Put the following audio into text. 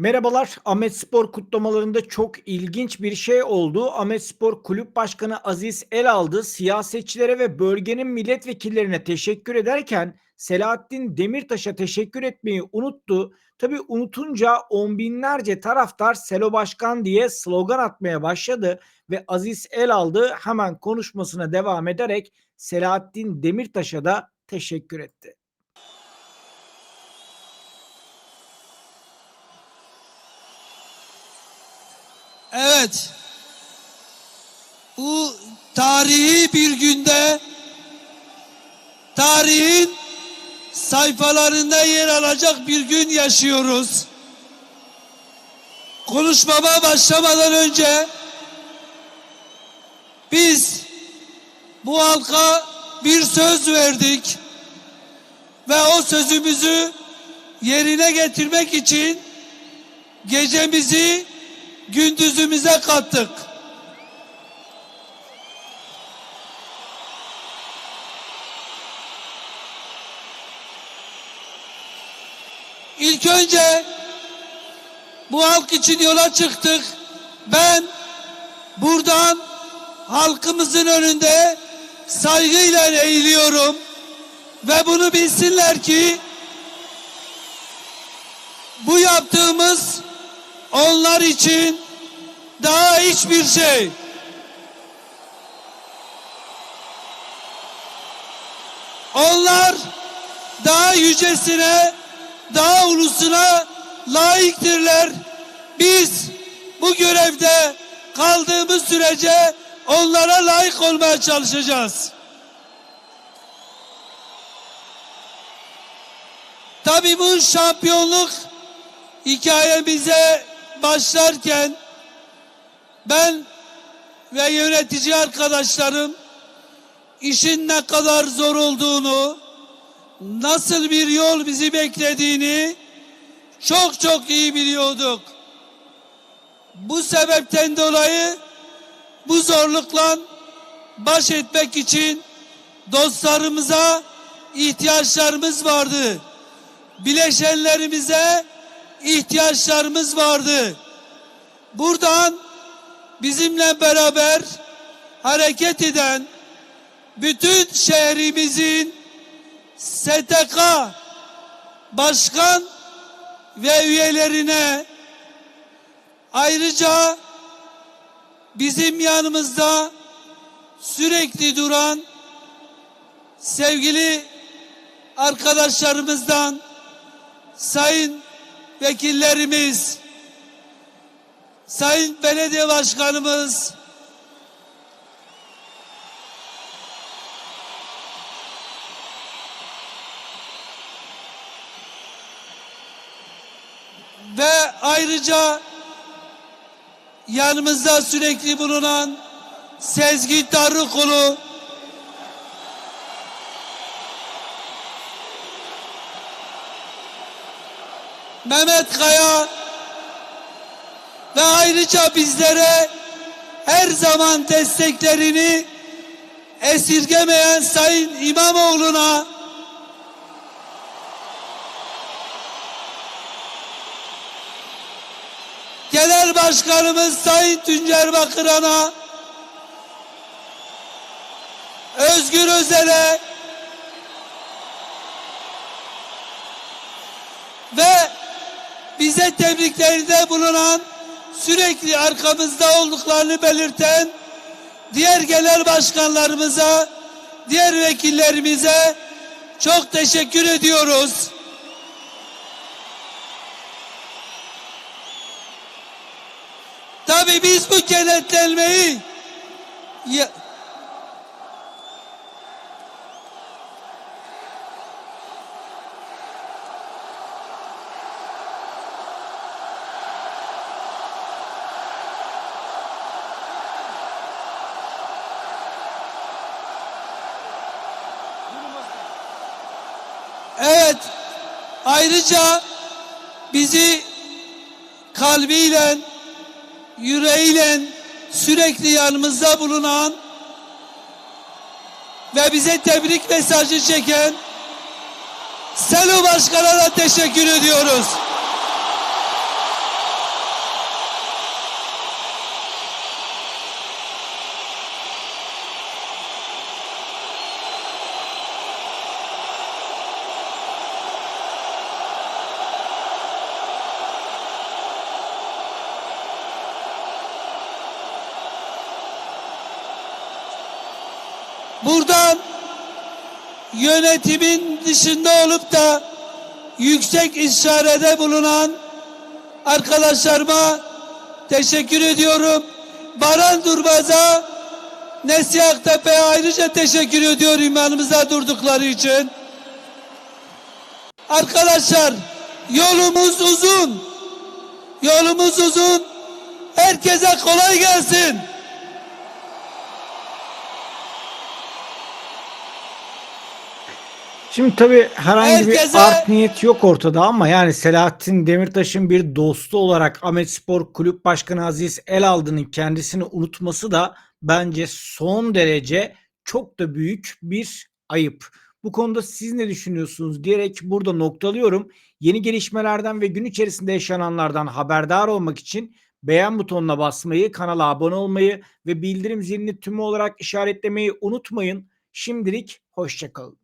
Merhabalar. Ahmet Spor kutlamalarında çok ilginç bir şey oldu. Ahmet Spor Kulüp Başkanı Aziz Elaldı siyasetçilere ve bölgenin milletvekillerine teşekkür ederken Selahattin Demirtaş'a teşekkür etmeyi unuttu. Tabi unutunca on binlerce taraftar Selo Başkan diye slogan atmaya başladı ve Aziz Elaldı hemen konuşmasına devam ederek Selahattin Demirtaş'a da teşekkür etti. Evet. Bu tarihi bir günde tarihin sayfalarında yer alacak bir gün yaşıyoruz. Konuşmama başlamadan önce biz bu halka bir söz verdik ve o sözümüzü yerine getirmek için gecemizi gündüzümüze kattık. İlk önce bu halk için yola çıktık. Ben buradan halkımızın önünde saygıyla eğiliyorum ve bunu bilsinler ki bu yaptığımız onlar için daha hiçbir şey. Onlar daha yücesine, daha ulusuna layıktırlar. Biz bu görevde kaldığımız sürece onlara layık olmaya çalışacağız. Tabii bu şampiyonluk hikayemize başlarken ben ve yönetici arkadaşlarım işin ne kadar zor olduğunu, nasıl bir yol bizi beklediğini çok çok iyi biliyorduk. Bu sebepten dolayı bu zorlukla baş etmek için dostlarımıza ihtiyaçlarımız vardı. Bileşenlerimize ihtiyaçlarımız vardı. Buradan bizimle beraber hareket eden bütün şehrimizin STK başkan ve üyelerine ayrıca bizim yanımızda sürekli duran sevgili arkadaşlarımızdan sayın vekillerimiz, sayın belediye başkanımız, ve ayrıca yanımızda sürekli bulunan Sezgi Tarıkulu, Mehmet Kaya ve ayrıca bizlere her zaman desteklerini esirgemeyen Sayın İmamoğlu'na Genel Başkanımız Sayın Tüncer Bakıran'a Özgür Özel'e ve bize tebriklerinde bulunan sürekli arkamızda olduklarını belirten diğer genel başkanlarımıza, diğer vekillerimize çok teşekkür ediyoruz. Tabii biz bu kenetlenmeyi Evet. Ayrıca bizi kalbiyle, yüreğiyle sürekli yanımızda bulunan ve bize tebrik mesajı çeken Selo Başkan'a da teşekkür ediyoruz. Buradan yönetimin dışında olup da yüksek işarede bulunan arkadaşlarıma teşekkür ediyorum. Baran Durbaz'a Nesih Tepe'ye ayrıca teşekkür ediyorum yanımıza durdukları için. Arkadaşlar yolumuz uzun. Yolumuz uzun. Herkese kolay gelsin. Şimdi tabii herhangi bir Herkese- art niyet yok ortada ama yani Selahattin Demirtaş'ın bir dostu olarak Ahmet Spor Kulüp Başkanı Aziz Elaldı'nın kendisini unutması da bence son derece çok da büyük bir ayıp. Bu konuda siz ne düşünüyorsunuz diyerek burada noktalıyorum. Yeni gelişmelerden ve gün içerisinde yaşananlardan haberdar olmak için beğen butonuna basmayı, kanala abone olmayı ve bildirim zilini tümü olarak işaretlemeyi unutmayın. Şimdilik hoşçakalın.